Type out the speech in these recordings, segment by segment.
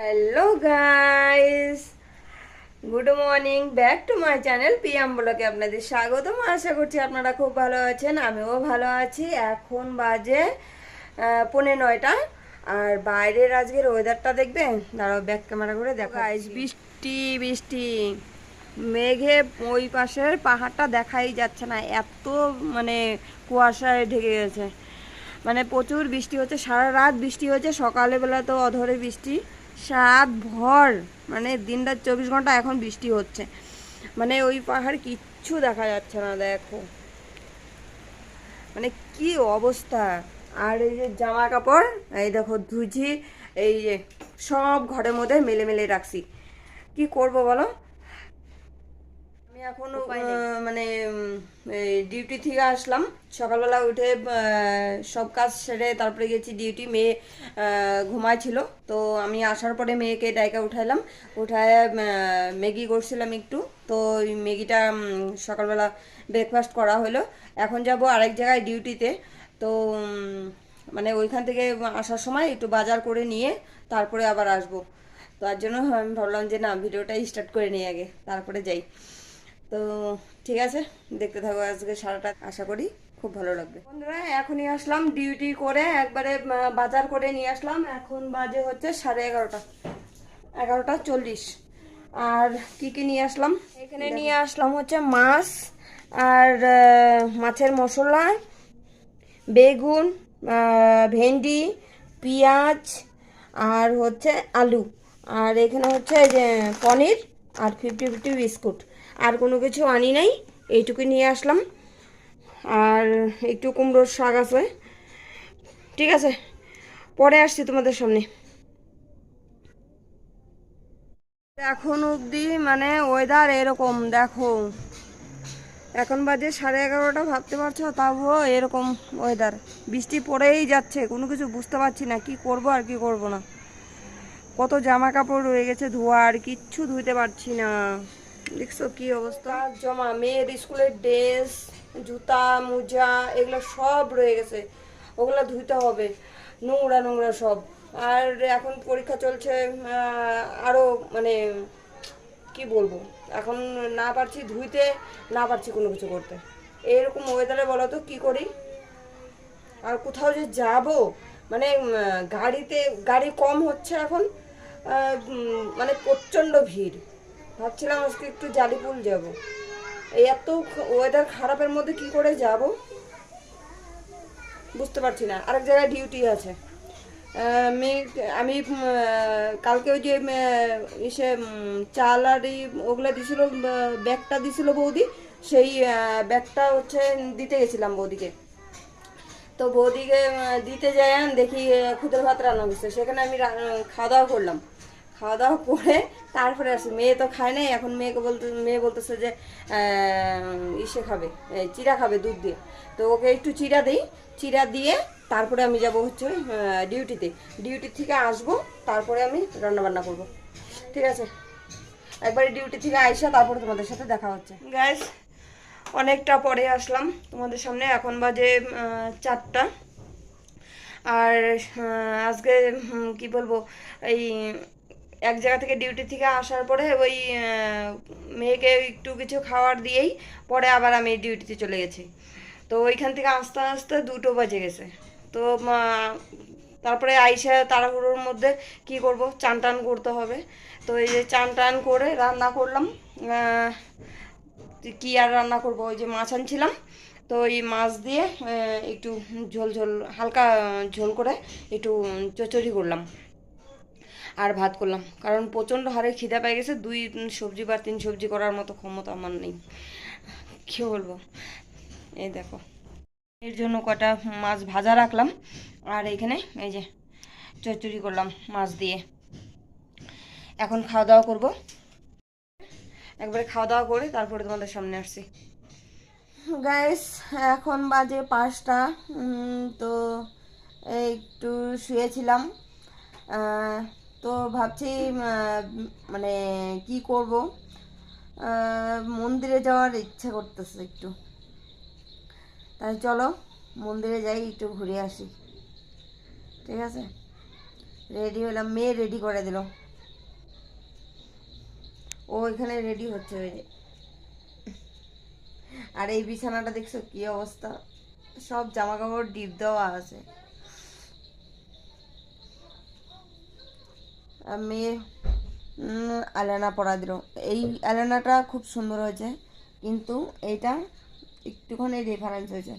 Hello guys good morning back to my channel PM ব্লকে আপনাদের স্বাগতম। আশা করছি আপনারা খুব ভালো আছেন আমিও ভালো আছি। এখন বাজে পৌনে নয়টা। আর বাইরের আজকের ওয়েদারটা দেখবেন? দাঁড়াও ব্যাক ক্যামেরা করে দেখো গাইস বৃষ্টি বৃষ্টি। মেঘে ওই পাশের পাহাড়টা দেখাই যাচ্ছে না। এত মানে কুয়াশায় ঢেকে গেছে। মানে প্রচুর বৃষ্টি হচ্ছে সারা রাত বৃষ্টি হচ্ছে। সকালবেলা তো অধরে বৃষ্টি। সাত ভর। মানে রাত চব্বিশ ঘণ্টা, এখন বৃষ্টি হচ্ছে। মানে ওই পাহাড় কিচ্ছু দেখা যাচ্ছে না, দেখো। মানে কি অবস্থা। আর এই যে জামা কাপড় এই দেখো ধুজি এই যে সব ঘরের মধ্যে মেলে মেলে রাখছি। কি করব বলো? আমি এখনও মানে ডিউটি থেকে আসলাম। সকালবেলা উঠে সব কাজ সেরে তারপরে গেছি ডিউটি মেয়ে ঘুমাইছিল তো আমি আসার পরে মেয়েকে ডাইকা উঠাইলাম। উঠায় ম্যাগি করছিলাম একটু। তো ওই ম্যাগিটা সকালবেলা ব্রেকফাস্ট করা হলো এখন যাব আরেক জায়গায় ডিউটিতে তো। মানে ওইখান থেকে আসার সময় একটু বাজার করে নিয়ে তারপরে আবার আসব। তার জন্য আমি ভাবলাম যে না ভিডিওটা স্টার্ট করে নিই আগে। তারপরে যাই। তো ঠিক আছে, দেখতে থাকো আজকে সারাটা, আশা করি খুব ভালো লাগবে। বন্ধুরা, এখনই আসলাম ডিউটি করে, একবারে বাজার করে নিয়ে আসলাম। এখন বাজে হচ্ছে সাড়ে এগারোটা এগারোটা চল্লিশ। আর কি কি নিয়ে আসলাম? এখানে নিয়ে আসলাম হচ্ছে মাছ, আর মাছের মশলা, বেগুন ভেন্ডি, পেঁয়াজ, আর হচ্ছে আলু। আর এখানে হচ্ছে যে পনির আর ফিফটি ফিফটি বিস্কুট। আর কোনো কিছু আনি নাই এইটুকু নিয়ে আসলাম। আর একটু কুমড়োর শাক আছে। ঠিক আছে, পরে আসছি তোমাদের সামনে। এখন অবধি মানে ওয়েদার এরকম, দেখো। এখন বাজে সাড়ে এগারোটা, ভাবতে পারছ? তাও এরকম ওয়েদার বৃষ্টি পড়েই যাচ্ছে, কোনো কিছু বুঝতে পারছি না, কি করব আর কি করব না। কত জামা কাপড় রয়ে গেছে ধোয়া আর কিচ্ছু ধুইতে পারছি না। দেখছ কি অবস্থা? জমা মেয়ের স্কুলের ড্রেস জুতা মোজা এগুলো সব রয়ে গেছে। ওগুলো ধুইতে হবে। নোংরা নোংরা সব। আর এখন পরীক্ষা চলছে আহ, আরও মানে কি বলব? এখন না পারছি ধুইতে না পারছি কোনো কিছু করতে। এরকম ওয়েদারে বলো তো কি করি? আর কোথাও যে যাব? মানে গাড়িতে গাড়ি কম হচ্ছে এখন মানে প্রচণ্ড ভিড়। ভাবছিলাম আজকে একটু জালিপুল যাব। এই এত ওয়েদার খারাপের মধ্যে কি করে যাব? বুঝতে পারছি না। আরেক জায়গায় ডিউটি আছে। আহ, মেয়ে- আমি কালকে ওই যে ইসে চাল আর ওগুলো দিছিল ব্যাগটা দিছিল বৌদি। সেই ব্যাগটা হচ্ছে দিতে গেছিলাম বৌদিকে। তো বৌদিকে দিতে যাই দেখি খুদের ভাত রান্না হচ্ছে সেখানে আমি খাওয়া দাওয়া করলাম। খাওয়া দাওয়া করে তারপরে আসি। মেয়ে তো খায় নাই, এখন মেয়েকে বলতে মেয়ে বলতেছে যে ইসে খাবে চিরা খাবে দুধ দিয়ে। তো ওকে একটু চিরা দিই চিরা দিয়ে তারপরে আমি যাব হচ্ছে ডিউটিতে। ডিউটি থেকে আসব, তারপরে আমি রান্না বান্না করব। ঠিক আছে? একবারে ডিউটি থেকে আইসা তারপরে তোমাদের সাথে দেখা হচ্ছে। গ্যাস অনেকটা পরে আসলাম তোমাদের সামনে। এখন বাজে চারটা। আর আজকে কি বলব, এই এক জায়গা থেকে ডিউটি থেকে আসার পরে ওই মেয়েকে একটু কিছু খাবার দিয়েই পরে আবার আমি ডিউটিতে চলে গেছি। তো ওইখান থেকে আস্তে আস্তে দুটো বাজে গেছে। তো তারপরে আইসা তাড়াহুড়োর মধ্যে কি করব? চান টান করতে হবে। তো এই যে চান টান করে রান্না করলাম। কি আর রান্না করব? ওই যে মাছ আনছিলাম। তো এই মাছ দিয়ে একটু ঝোল ঝোল হালকা ঝোল করে একটু চচড়ি করলাম। আর ভাত করলাম। কারণ প্রচণ্ড হারে খিদা পেয়ে গেছে, দুই সবজি বা তিন সবজি করার মতো ক্ষমতা আমার নেই। কী বলব? এই দেখো। এর জন্য কটা মাছ ভাজা রাখলাম, আর এখানে এই যে চচ্চড়ি করলাম মাছ দিয়ে। এখন খাওয়া দাওয়া করব। একবারে খাওয়া দাওয়া করে তারপরে তোমাদের সামনে আসছি। গাইস এখন বাজে পাঁচটা তো একটু শুয়েছিলাম। তো ভাবছি মানে কি করব? মন্দিরে যাওয়ার ইচ্ছে করতেছে একটু। তাই চলো, মন্দিরে যাই, একটু ঘুরে আসি। ঠিক আছে? রেডি হলাম, মেয়ে রেডি করে দিল। ও এখানে রেডি হচ্ছে ওই যে। আর এই বিছানাটা দেখছ কি অবস্থা? সব জামা কাপড় ডিপ দেওয়া আছে। মেয়ে আলানা পরা দিল এই আলানাটা খুব সুন্দর হয়েছে, কিন্তু এইটা একটুখানি রেফারেন্স হয়েছে।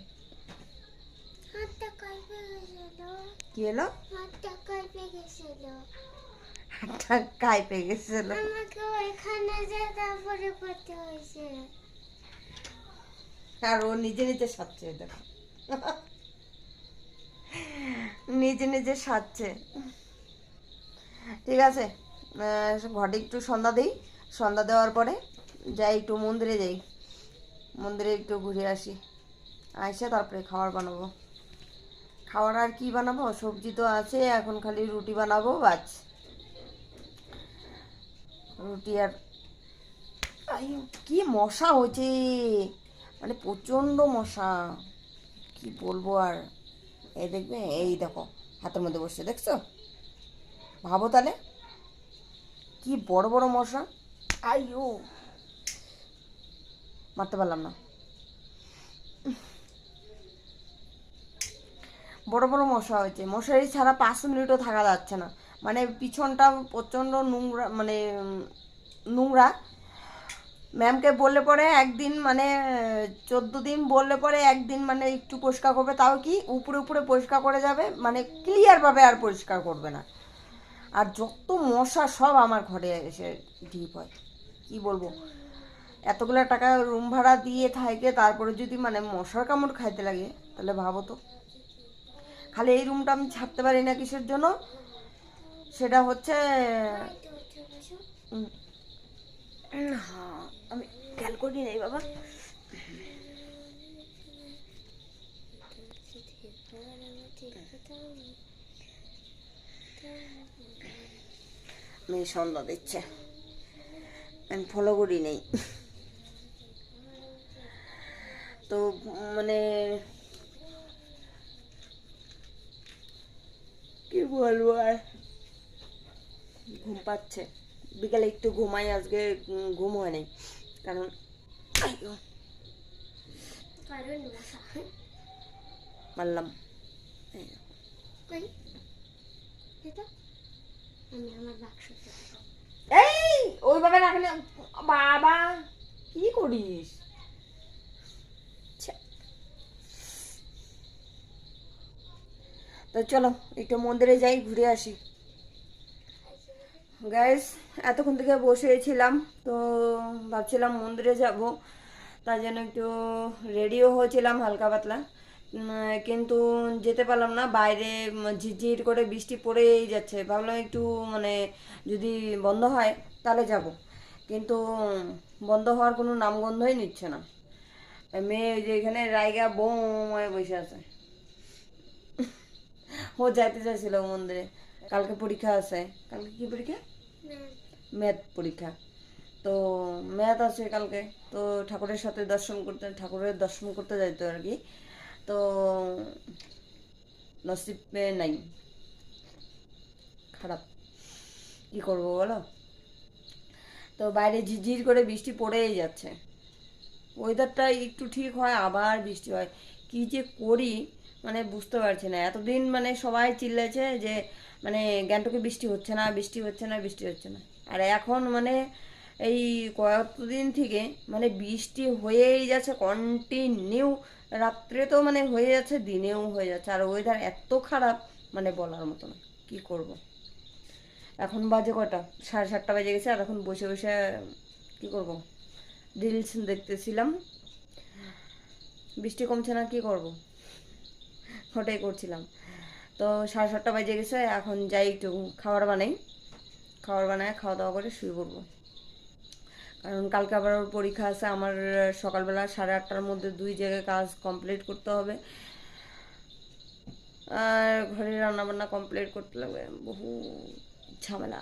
কি এলো আর ও নিজে নিজে দেখো। নিজে নিজে সাজছে। ঠিক আছে ঘরে একটু সন্ধ্যা দিই। সন্ধ্যা দেওয়ার পরে যাই একটু মন্দিরে যাই। মন্দিরে একটু ঘুরে আসি। আসে তারপরে খাবার বানাবো। খাবার আর কি বানাবো? সবজি তো আছে, এখন খালি রুটি বানাবো, বাস। রুটি আর কি মশা হয়েছে? মানে প্রচণ্ড মশা। কি বলব আর? এই দেখবে, এই দেখো, হাতের মধ্যে বসছে দেখছ? ভাবো তাহলে। কি বড় বড় মশা? আইও মারতে পারলাম না। বড় বড় মশা হয়েছে। মশারি ছাড়া পাঁচ মিনিটও থাকা যাচ্ছে না। মানে পিছনটা প্রচণ্ড নোংরা মানে নোংরা। ম্যামকে বললে পরে একদিন মানে চোদ্দ দিন বললে পরে একদিন মানে একটু পরিষ্কার করবে। তাও কি উপরে উপরে পরিষ্কার করে যাবে? মানে ক্লিয়ারভাবে আর পরিষ্কার করবে না। আর যত মশা সব আমার ঘরে এসে ঢিপ হয়। কি বলব? এতগুলো টাকা রুম ভাড়া দিয়ে থাকে তারপরে যদি মানে মশার কামড় খাইতে লাগে তাহলে ভাবো তো। খালি এই রুমটা আমি ছাড়তে পারি না কিসের জন্য? সেটা হচ্ছে হ্যাঁ আমি খেয়াল করি নাই বাবা। মেয়ে সন্ধ্যা দিচ্ছে। আমি ফলো করি নেই। তো মানে কি বলব আর? ঘুম পাচ্ছে। বিকালে একটু ঘুমাই আজকে ঘুম হয় নাই। কারণ মারলাম। এই, ওইভাবে রাখলে বাবা, কি করিস? তো চলো, একটু মন্দিরে যাই, ঘুরে আসি। গ্যাস এতক্ষণ থেকে বসেছিলাম তো ভাবছিলাম মন্দিরে যাব। তার জন্য একটু রেডিও হয়েছিলাম, হালকা পাতলা। কিন্তু যেতে পারলাম না বাইরে ঝিরঝির করে বৃষ্টি পড়েই যাচ্ছে। ভাবলাম একটু মানে যদি বন্ধ হয় তাহলে যাব। কিন্তু বন্ধ হওয়ার কোনো নামগন্ধই নিচ্ছে না। মেয়ে ওই যে এখানে রায়গা বৌমায় বসে আছে। ও যাইতে চাইছিল মন্দিরে। কালকে পরীক্ষা আছে। কালকে কি পরীক্ষা? ম্যাথ পরীক্ষা। তো ম্যাথ আছে কালকে। তো ঠাকুরের সাথে দর্শন করতে ঠাকুরের দর্শন করতে যাইতো আর কি। তো নসিবে নাই। খারাপ। কি করব বলো? তো বাইরে ঝিরঝির করে বৃষ্টি পড়েই যাচ্ছে। ওয়েদারটা একটু ঠিক হয়, আবার বৃষ্টি হয়। কি যে করি মানে বুঝতে পারছি না। এতদিন মানে সবাই চিল্লেছে যে মানে গ্যাংটকে বৃষ্টি হচ্ছে না, বৃষ্টি হচ্ছে না, বৃষ্টি হচ্ছে না। আর এখন মানে এই কয়েকদিন থেকে মানে বৃষ্টি হয়েই যাচ্ছে কন্টিনিউ রাত্রে তো মানে হয়ে যাচ্ছে, দিনেও হয়ে যাচ্ছে। আর ওয়েদার এত খারাপ মানে বলার মতো না। কী করব? এখন বাজে কটা? সাড়ে সাতটা বাজে গেছে, আর এখন বসে বসে, কী করব? রিলস দেখতেছিলাম। বৃষ্টি কমছে না, কি করব? ওটাই করছিলাম। তো সাড়ে সাতটা বাজে গেছে, এখন যাই একটু খাবার বানাই। খাবার বানায়, খাওয়া দাওয়া করে শুয়ে পড়ব। কারণ কালকে আবার ওর পরীক্ষা আছে, আমার সকালবেলা সাড়ে আটটার মধ্যে দুই জায়গায় কাজ কমপ্লিট করতে হবে। আর ঘরে রান্না বান্না কমপ্লিট করতে লাগবে, বহু ঝামেলা।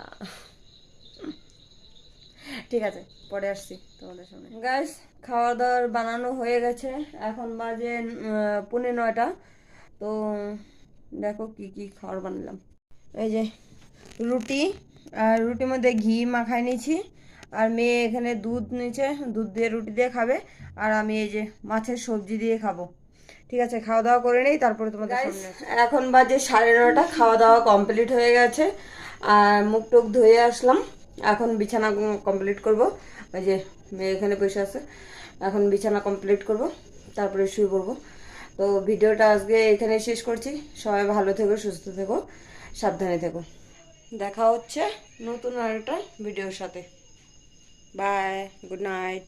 ঠিক আছে, পরে আসছি তোমাদের সামনে। গাছ খাওয়া দাওয়ার বানানো হয়ে গেছে, এখন বাজে পৌনে নয়টা। তো দেখো কি কি খাবার বানালাম। এই যে রুটি, আর রুটির মধ্যে ঘি মাখাই নিয়েছি। আর মেয়ে এখানে দুধ নিচে দুধ দিয়ে রুটি দিয়ে খাবে আর আমি এই যে মাছের সবজি দিয়ে খাব। ঠিক আছে খাওয়া দাওয়া করে নেই তারপরে তোমাদের এখন বাজে সাড়ে নটা খাওয়া দাওয়া কমপ্লিট হয়ে গেছে। আর মুখ টুক ধুয়ে আসলাম। এখন বিছানা কমপ্লিট করব। ওই যে মেয়ে এখানে বসে আছে। এখন বিছানা কমপ্লিট করব তারপরে শুয়ে পড়ব। তো ভিডিওটা আজকে এখানে শেষ করছি। সবাই ভালো থেকো সুস্থ থেকো সাবধানে থেকো। দেখা হচ্ছে নতুন আরেকটা ভিডিওর সাথে। Bye. Good night.